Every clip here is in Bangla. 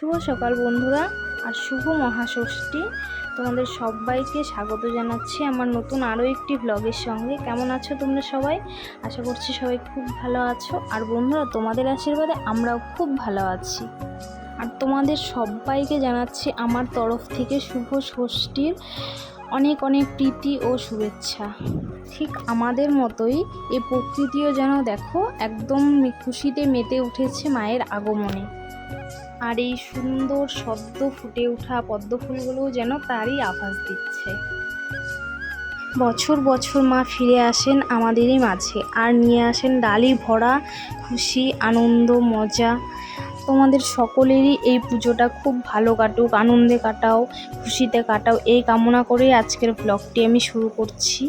শুভ সকাল বন্ধুরা, আর শুভ মহাষষ্ঠী। তোমাদের সবাইকে স্বাগত জানাচ্ছি আমার নতুন আরও একটি ব্লগের সঙ্গে। কেমন আছো তোমরা সবাই? আশা করছি সবাই খুব ভালো আছো। আর বন্ধুরা, তোমাদের আশীর্বাদে আমরাও খুব ভালো আছি। আর তোমাদের সবাইকে জানাচ্ছি আমার তরফ থেকে শুভ ষষ্ঠীর অনেক অনেক প্রীতি ও শুভেচ্ছা। ঠিক আমাদের মতোই এ প্রকৃতিও যেন দেখো, একদম খুশিতে মেতে উঠেছে মায়ের আগমনে। আর এই সুন্দর সদ্য ফুটে ওঠা পদ্ম ফুলগুলোও যেন তারই আভাস দিচ্ছে। বছর বছর মা ফিরে আসেন আমাদেরই মাঝে আর নিয়ে আসেন ডালি ভরা, খুশি, আনন্দ, মজা। তোমাদের সকলেরই এই পুজোটা খুব ভালো কাটুক, আনন্দে কাটাও, খুশিতে কাটাও। এই কামনা করেই আজকের ব্লগটি আমি শুরু করছি।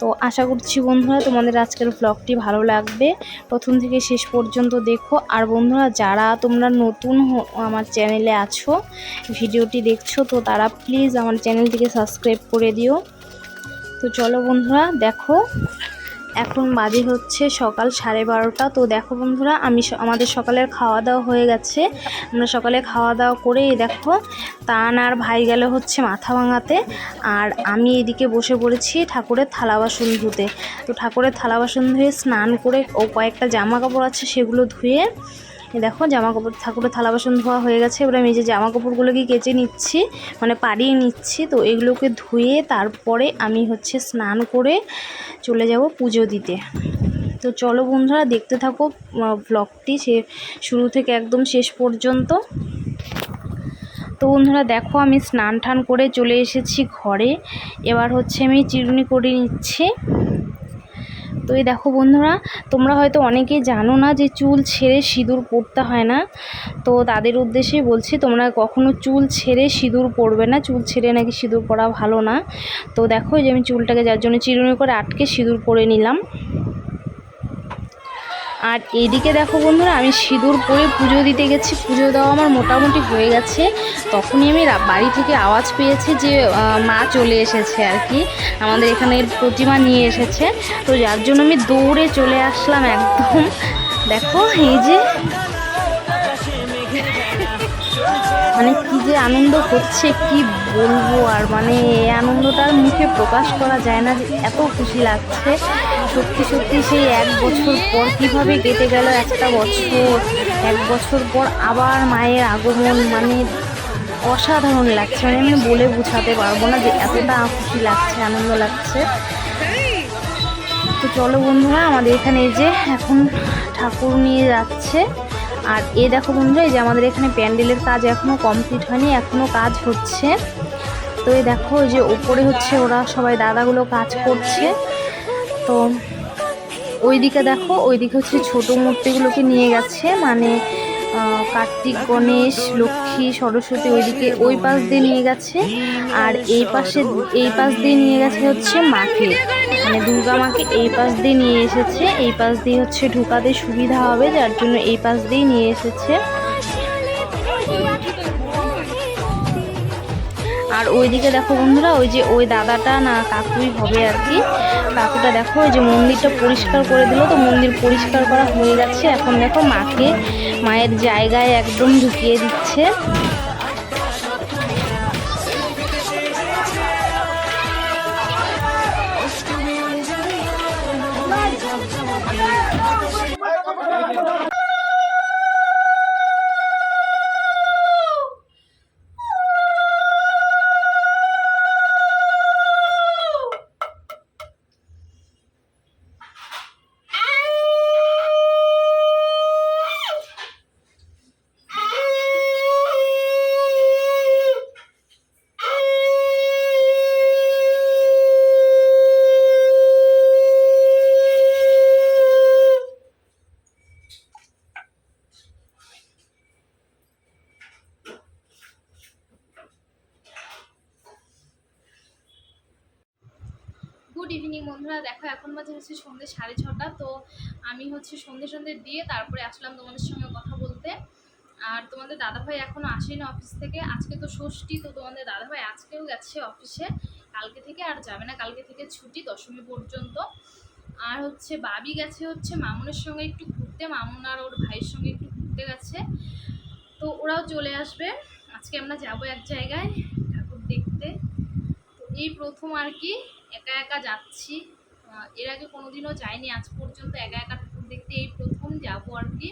তো আশা করছি বন্ধুরা তোমাদের আজকের ব্লগটি ভালো লাগবে। প্রথম থেকে শেষ পর্যন্ত দেখো। আর বন্ধুরা, যারা তোমরা নতুন আমার চ্যানেলে আছো, ভিডিওটি দেখছ, তো তারা প্লিজ আমার চ্যানেলটিকে সাবস্ক্রাইব করে দিও। তো চলো বন্ধুরা, দেখো এখন বাজে হচ্ছে সকাল সাড়ে বারোটা। তো দেখো বন্ধুরা, আমি আমাদের সকালের খাওয়া দাওয়া হয়ে গেছে। আমরা সকালে খাওয়া দাওয়া করে দেখো, তান আর ভাই গেল হচ্ছে মাথা ভাঙাতে। আর আমি এদিকে বসে পড়েছি ঠাকুরের থালা বাসন ধুতে। তো ঠাকুরের থালা বাসন ধুয়ে স্নান করে ও কয়েকটা জামা কাপড় আছে সেগুলো ধুয়ে দেখো জামা কাপড় ঠাকুরের থালা বাসন ধোয়া হয়ে গেছে। এবার আমি যে জামা কাপড়গুলোকে কেচে নিচ্ছি মানে পাড়িয়ে নিচ্ছি, তো এগুলোকে ধুয়ে তারপরে আমি হচ্ছে স্নান করে চলে যাব পুজো দিতে। তো চলো বন্ধুরা, দেখতে থাকো ব্লগটি সে শুরু থেকে একদম শেষ পর্যন্ত। তো বন্ধুরা, দেখো, আমি স্নান টান করে চলে এসেছি ঘরে। এবার হচ্ছে আমি চিরুনি করে নিচ্ছি। তো এই দেখো বন্ধুরা, তোমরা হয়তো অনেকেই জানো না যে চুল ছেড়ে সিঁদুর পরতে হয় না। তো তাদের উদ্দেশ্যে বলছি, তোমরা কখনো চুল ছেড়ে সিঁদুর পরবে না? চুল ছেড়ে নাকি সিঁদুর পরা ভালো না? তো দেখো যে আমি চুলটাকে যার জন্য চিরুনি করে আটকে সিঁদুর পরে নিলাম। আর এদিকে দেখো বন্ধুরা, আমি সিঁদুর পরে পুজো দিতে গেছি। পুজো দেওয়া আমার মোটামুটি হয়ে গেছে। তখনই আমি বাড়ি থেকে আওয়াজ পেয়েছি যে মা চলে এসেছে আর কি। আমাদের এখানে প্রতিমা নিয়ে এসেছে। তো যার জন্য আমি দৌড়ে চলে আসলাম একদম। দেখো, এই যে মানে কি যে আনন্দ হচ্ছে, কি বলব? আর মানে এই আনন্দটার মুখে প্রকাশ করা যায় না যে এত খুশি লাগছে। সত্যি সত্যি সেই এক বছর পর কীভাবে কেটে গেল একটা বছর? এক বছর পর আবার মায়ের আগমন মানে অসাধারণ লাগছে। মানে আমি বলে বোঝাতে পারব না যে এতটা খুশি লাগছে, আনন্দ লাগছে। তো চলো বন্ধুরা, আমাদের এখানে যে এখন ঠাকুর নিয়ে যাচ্ছে। আর এ দেখো বন্ধুরা, এই যে আমাদের এখানে প্যান্ডেলের কাজ এখনও কমপ্লিট হয়নি এখনও কাজ হচ্ছে। তো এই দেখো যে ওপরে হচ্ছে ওরা সবাই দাদাগুলো কাজ করছে। তো ওইদিকে দেখো, ওইদিকে হচ্ছে ছোটো মূর্তিগুলোকে নিয়ে গেছে মানে কার্তিক, গণেশ, লক্ষ্মী, সরস্বতী ওইদিকে ওই পাশ দিয়ে নিয়ে গেছে। আর এই পাশে, এই পাশ দিয়ে নিয়ে গেছে হচ্ছে মাকে মানে দুর্গা মাকে এই পাশ দিয়ে নিয়ে এসেছে। এই পাশ দিয়ে হচ্ছে ঢুকাতে সুবিধা হবে, যার জন্য এই পাশ দিয়ে নিয়ে এসেছে। আর ওইদিকে দেখো বন্ধুরা, ওই যে ওই দাদাটা না কাকুই হবে আর কি। কাকুটা দেখো, ওই যে মন্দিরটা পরিষ্কার করে দিল তো, মন্দির পরিষ্কার করা হয়ে যাচ্ছে এখন দেখো মাকে মায়ের জায়গায় একদম ঢুকিয়ে দিচ্ছে। হচ্ছে সন্ধ্যে সাড়ে ছটা, তো আমি হচ্ছে সন্ধ্যে সন্ধ্যে দিয়ে তারপরে আসলাম তোমাদের সঙ্গে কথা বলতে। আর তোমাদের দাদাভাই এখনও আসেনি অফিস থেকে। আজকে তো ষষ্ঠী, তো তোমাদের দাদাভাই আজকেও গেছে অফিসে কালকে থেকে আর যাবে না, কালকে থেকে ছুটি দশমী পর্যন্ত। আর হচ্ছে বাবি গেছে হচ্ছে মামুনের সঙ্গে একটু ঘুরতে। মামুন আর ওর ভাইয়ের সঙ্গে একটু ঘুরতে গেছে। তো ওরাও চলে আসবে। আজকে আমরা যাব এক জায়গায় ঠাকুর দেখতে। তো এই প্রথম আর কি, একা একা যাচ্ছি। এর আগে কোনোদিনও যাইনি। আজ পর্যন্ত একা একা ঠাকুর দেখতে এই প্রথম যাব আর কি।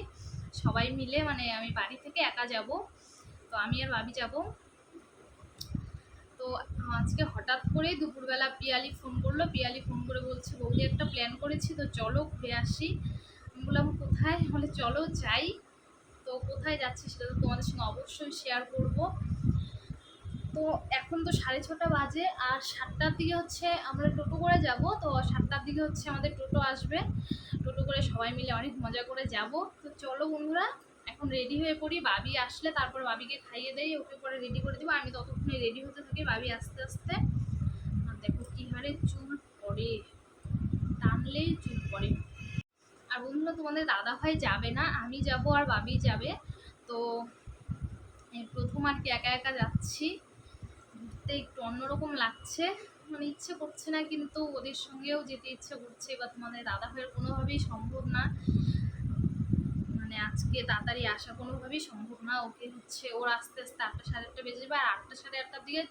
সবাই মিলে মানে আমি বাড়ি থেকে একা যাব। তো আমি আর ভাবি যাব। তো আজকে হঠাৎ করেই দুপুরবেলা পিয়ালি ফোন করল। পিয়ালি ফোন করে বলছে, বৌদি একটা প্ল্যান করেছি, তো চলো ঘুরে আসি। আমি বললাম, কোথায়? বলে, চলো যাই। তো কোথায় যাচ্ছি সেটা তো তোমাদের সঙ্গে অবশ্যই শেয়ার করব। তো এখন তো সাড়ে ছটা বাজে আর সাতটার দিকে হচ্ছে আমরা টোটো করে যাব। তো সাতটার দিকে হচ্ছে আমাদের টোটো আসবে। টোটো করে সবাই মিলে অনেক মজা করে যাব। তো চলো বন্ধুরা, এখন রেডি হয়ে পড়ি। বাবি আসলে তারপর বাবিকে খাইয়ে দেই, ওকে পরে রেডি করে দেবো। আমি ততক্ষণে রেডি হতে থাকি বাবি আস্তে আস্তে। দেখো কী হারে চুল পড়ে। টানলেই চুল পড়ে। আর বন্ধুরা, তোমাদের দাদা ভাই যাবে না, আমি যাব আর বাবি যাবে। তো প্রথম আর কি একা একা যাচ্ছি। ঘুরতে একটু অন্যরকম লাগছে। মানে ইচ্ছে করছে না, কিন্তু ওদের সঙ্গেও যেতে ইচ্ছে করছে বা তোমাদের দাদা ভাইয়ের কোনোভাবেই সম্ভব না। মানে আজকে তাড়াতাড়ি আসা কোনোভাবেই সম্ভব না। ওকে হচ্ছে ওর আস্তে আস্তে আটটা সাড়ে আটটা বেজে যাবে, আর আটটা সাড়ে আটটার দিকে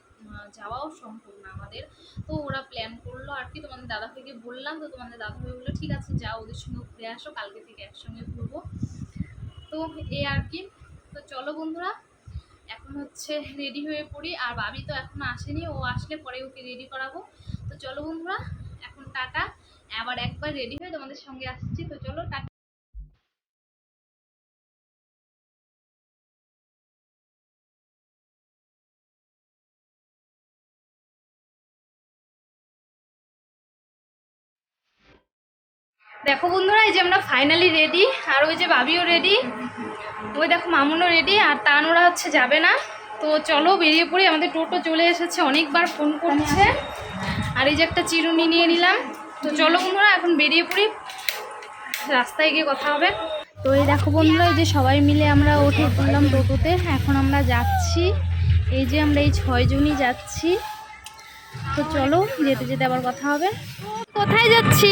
যাওয়াও সম্ভব না আমাদের। তো ওরা প্ল্যান করল আর কি তোমাদের দাদা ভাইকে বললাম, তো তোমাদের দাদা ভাই বলল, ঠিক আছে, যাও, ওদের সঙ্গে ঘুরে আসো, কালকে থেকে একসঙ্গে ঘুরবো। তো এই আর কি। তো চলো বন্ধুরা হচ্ছে রেডি হয়ে পড়ি, আর বাবি তো এখনও আসেনি, ও আসলে পরে ওকে রেডি করাবো। তো চলো বন্ধুরা, এখন টাটা। আবার একবার রেডি হয়ে তোমাদের সঙ্গে আসছি, তো চলো টাটা। দেখো বন্ধুরা, এই যে আমরা ফাইনালি রেডি আর ওই যে বাবিও রেডি ওই দেখো মামুনও রেডি আর তানোরা হচ্ছে যাবে না। তো চলো বেরিয়ে পড়ি, আমাদের টোটো চলে এসেছে, অনেকবার ফোন করছে। আর এই যে একটা চিরুনি নিয়ে নিলাম। তো চলো বন্ধুরা, এখন বেরিয়ে পড়ি। রাস্তায় গিয়ে কথা হবে। তো এই দেখো বন্ধুরা, এই যে সবাই মিলে আমরা উঠে পড়লাম টোটোতে। এখন আমরা যাচ্ছি। এই যে আমরা এই ছয়জনই যাচ্ছি। তো চলো, যেতে যেতে আবার কথা হবে। কোথায় যাচ্ছি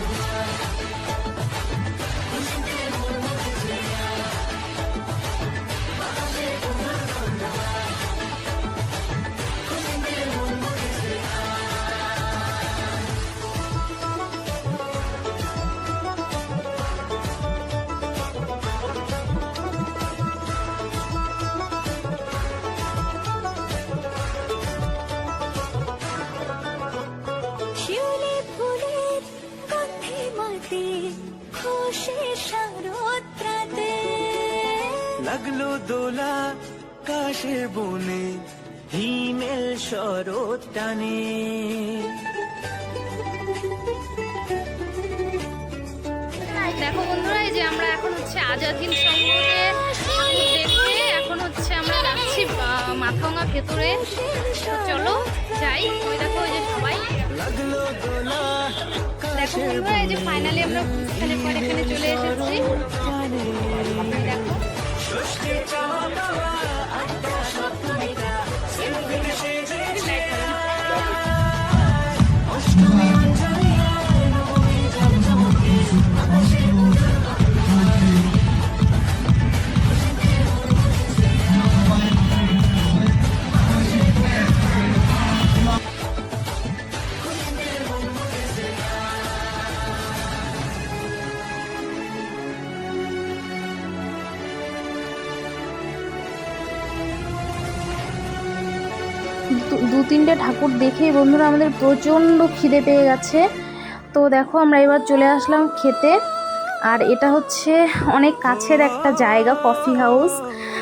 কাশে বনে হিমেল শরৎ টানে। দেখো বন্ধুরা এই যে আমরা এখন হচ্ছে আজাদ হিন্দ সংঘকে দেখতে এখন হচ্ছে আমরা যাচ্ছি মাথাভাঙা ভেতরে। চলো যাই ওই দেখো ওই যে সবাই। দেখো বন্ধুরা এই যে ফাইনালি আমরা এখানে পর এখানে চলে এসেছি। দেখো। দেখেই বন্ধুরা আমাদের প্রচণ্ড খিদে পেয়ে গেছে। তো দেখো, আমরা এবার চলে আসলাম খেতে। আর এটা হচ্ছে অনেক কাছের একটা জায়গা কফি হাউস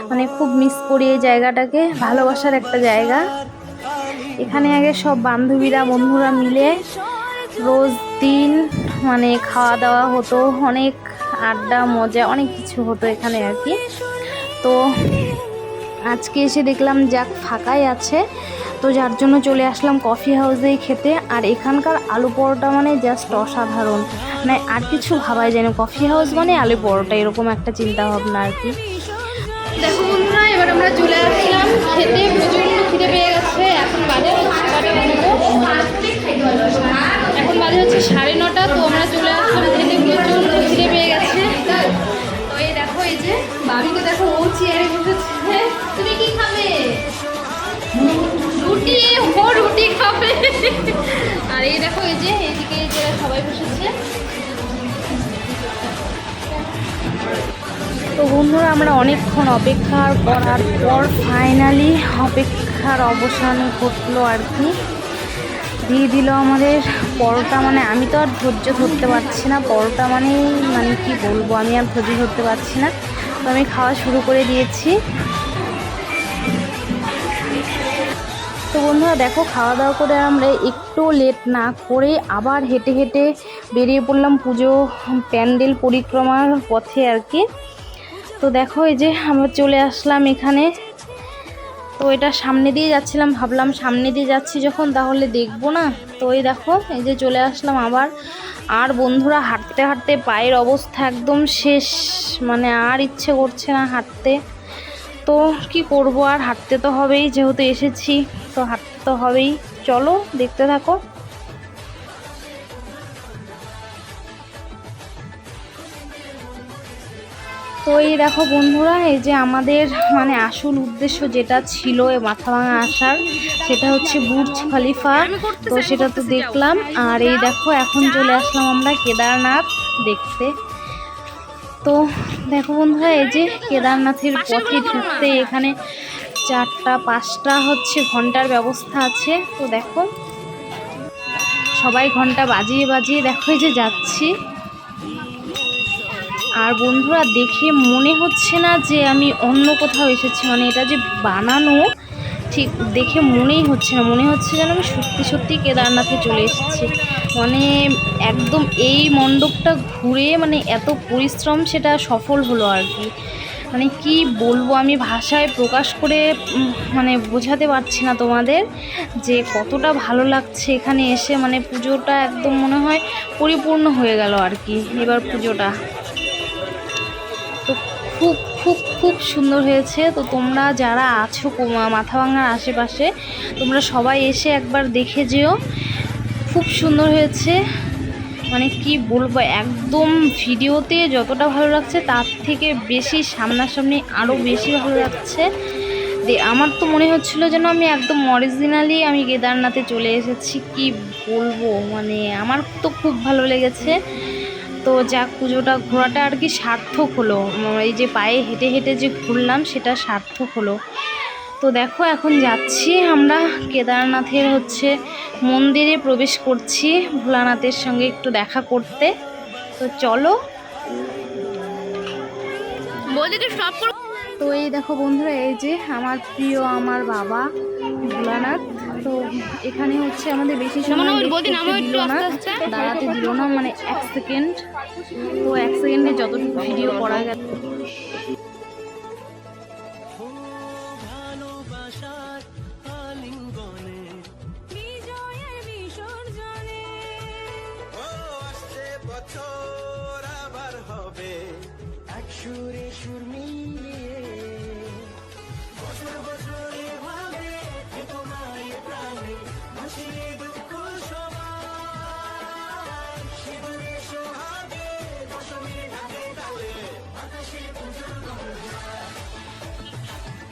মানে খুব মিস করি এই জায়গাটাকে, ভালোবাসার একটা জায়গা। এখানে আগে সব বান্ধবীরা, বন্ধুরা মিলে রোজ দিন মানে খাওয়া দাওয়া হতো। অনেক আড্ডা, মজা, অনেক কিছু হতো এখানে আর কি। তো আজকে এসে দেখলাম যাক ফাঁকাই আছে। তো যার জন্য চলে আসলাম কফি হাউসেই খেতে। আর এখানকার আলু পরোটা মানে জাস্ট অসাধারণ। মানে আর কিছু ভাবাই যায় না। কফি হাউস মানে আলু পরোটা, এরকম একটা চিন্তা ভাবনা আর কি। দেখো বন্ধুরা, এবার আমরা চলে আসলাম। খেতে প্রচণ্ড খিদে পেয়ে গেছে। এখন বাজে এখন বাজে হচ্ছে সাড়ে নটা, তো আমরা চলে আসলাম খেতে। প্রচণ্ড খিদে পেয়ে গেছে। তো এই দেখো, এই যে বাবিকে দেখো ও চেয়ারে বসেছে। রুটি খাবে আর এই দেখো, এই যে, এইদিকে এই যে সবাই বসেছে। তো বন্ধুরা, আমরা অনেকক্ষণ অপেক্ষার করার পর ফাইনালি অপেক্ষার অবসান ঘটলো আর কি। দিয়ে দিল আমাদের পরোটা মানে আমি তো আর ধৈর্য ধরতে পারছি না। পরোটা মানেই মানে কি বলব, আমি আর ধৈর্য ধরতে পারছি না। তো আমি খাওয়া শুরু করে দিয়েছি। তো বন্ধুরা দেখো, খাওয়া দাওয়া করে আমরা একটু লেট না করে আবার হেঁটে হেঁটে বেরিয়ে পড়লাম পুজো প্যান্ডেল পরিক্রমার পথে আর কি। তো দেখো, এই যে আমরা চলে আসলাম এখানে। তো এটা সামনে দিয়ে যাচ্ছিলাম, ভাবলাম সামনে দিয়ে যাচ্ছি যখন, তাহলে দেখব না। তো এই দেখো, এই যে চলে আসলাম আবার। আর বন্ধুরা, হাঁটতে হাঁটতে পায়ের অবস্থা একদম শেষ। মানে আর ইচ্ছে করছে না হাঁটতে। তো কি করব আর হাঁটতে তো হবেই যেহেতু এসেছি তো হাঁটতে তো হবেই। চলো দেখতে থাকো। তো এই দেখো বন্ধুরা এই যে আমাদের মানে আসল উদ্দেশ্য যেটা ছিল মাথা ভাঙা আসার সেটা হচ্ছে বুর্জ খলিফা। তো সেটা তো দেখলাম। আর এই দেখো এখন চলে আসলাম আমরা কেদারনাথ দেখতে। তো দেখো বন্ধুরা, এই যে কেদারনাথের পথে ঢুকতে এখানে চারটা, পাঁচটা হচ্ছে ঘণ্টার ব্যবস্থা আছে। তো দেখো, সবাই ঘণ্টা বাজিয়ে বাজিয়ে দেখো যে যাচ্ছি। আর বন্ধুরা, দেখে মনে হচ্ছে না যে আমি অন্য কোথাও এসেছি মানে এটা যে বানানো ঠিক দেখে মনেই হচ্ছে না। মনে হচ্ছে যেন আমি সত্যি সত্যি কেদারনাথে চলে এসেছি। মানে একদম এই মণ্ডপটা ঘুরে মানে এত পরিশ্রম সেটা সফল হলো আর কি। মানে কি বলব, আমি ভাষায় প্রকাশ করে মানে বোঝাতে পারছি না তোমাদের যে কতটা ভালো লাগছে এখানে এসে। মানে পুজোটা একদম মনে হয় পরিপূর্ণ হয়ে গেল আর কি, এবার পুজোটা। তো খুব খুব খুব সুন্দর হয়েছে। তো তোমরা যারা আছো মাথাভাঙার আশেপাশে, তোমরা সবাই এসে একবার দেখে যেও। খুব সুন্দর হয়েছে। মানে কি বলব, একদম ভিডিওতে যতটা ভালো লাগছে, তার থেকে বেশি সামনাসামনি আরও বেশি ভালো লাগছে। আমার তো মনে হচ্ছিল যেন আমি একদম অরিজিনালি আমি কেদারনাথে চলে এসেছি। কি বলব মানে আমার তো খুব ভালো লেগেছে। তো যাক পুজোটা ঘোরাটা আর কি সার্থক হলো। এই যে পায়ে হেঁটে হেঁটে যে ঘুরলাম সেটা সার্থক হলো। তো দেখো এখন যাচ্ছি আমরা কেদারনাথের হচ্ছে মন্দিরে প্রবেশ করছি ভোলানাথের সঙ্গে একটু দেখা করতে। তো চলো। তো এই দেখো বন্ধুরা এই যে আমার প্রিয় আমার বাবা ভোলানাথ। তো এখানে হচ্ছে আমাদের বেশি সময় মনে। দাঁড়াতে দিল না মানে এক সেকেন্ড। তো এক সেকেন্ডে যতটুকু ভিডিও করা গেল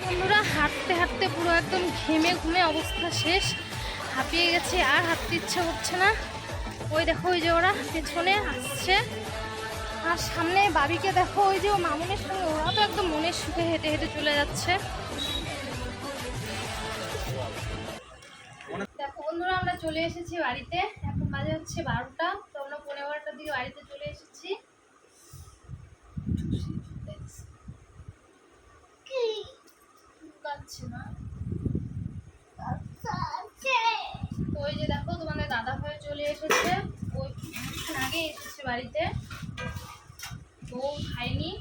বন্ধুরা, হাঁটতে হাঁটতে পুরো একদম ঘেমে ঘুমে অবস্থা শেষ। হাঁপিয়ে গেছে, আর হাঁটতে ইচ্ছে হচ্ছে না। ওই দেখো, ওই যে ওরা পেছনে আসছে। আর সামনে বাবিকে দেখো, ওই যে ও মামুনের সঙ্গে, ওরা তো একদম মনের সুখে হেঁটে হেঁটে চলে যাচ্ছে। চলে এসেছি বাড়িতে। এখন বাজে হচ্ছে বারোটা। তো আমরা পনেরো বারোটার দিকে বাড়িতে চলে এসেছি। না? ওই যে দেখো তোমাদের দাদা হয়ে চলে এসেছে। ওই কিছুক্ষণ আগে এসেছে বাড়িতে। তো খায়নি।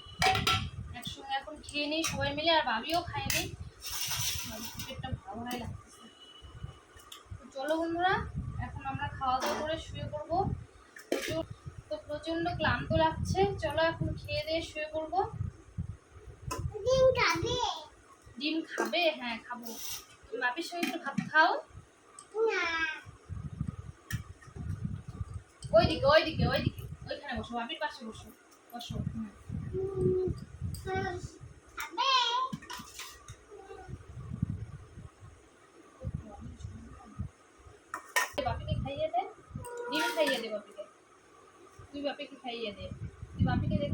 একসঙ্গে এখন খেয়ে নিই সবাই মিলে আর বাবিও খায়নি। পেটটা ভালো হয় তো চলো বন্ধুরা এখন আমরা খাওয়া দাওয়া করে শুয়ে পড়ব। প্রচুর তো প্রচণ্ড ক্লান্ত লাগছে। চলো এখন খেয়ে দিয়ে শুয়ে পড়ব। ডিম খাবে? হ্যাঁ খাব। তুমি বাপির সঙ্গে একটু ভাত খাও। ওইদিকে ওইদিকে ওইদিকে। ওইখানে বসো বাপির পাশে বসো। বসো হুম। খাইয়ে দে বাপিকে তুই বাপিকে খাইয়ে দে তুই বাপিকে দে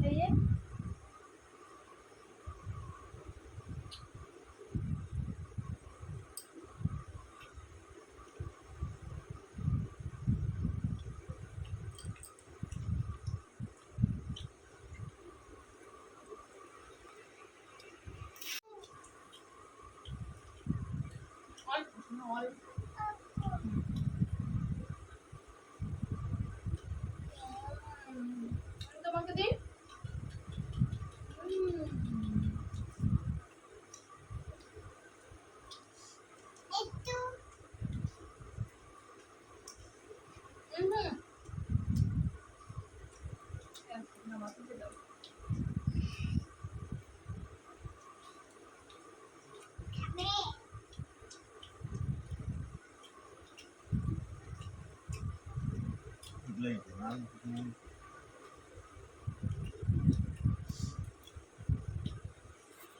Amen.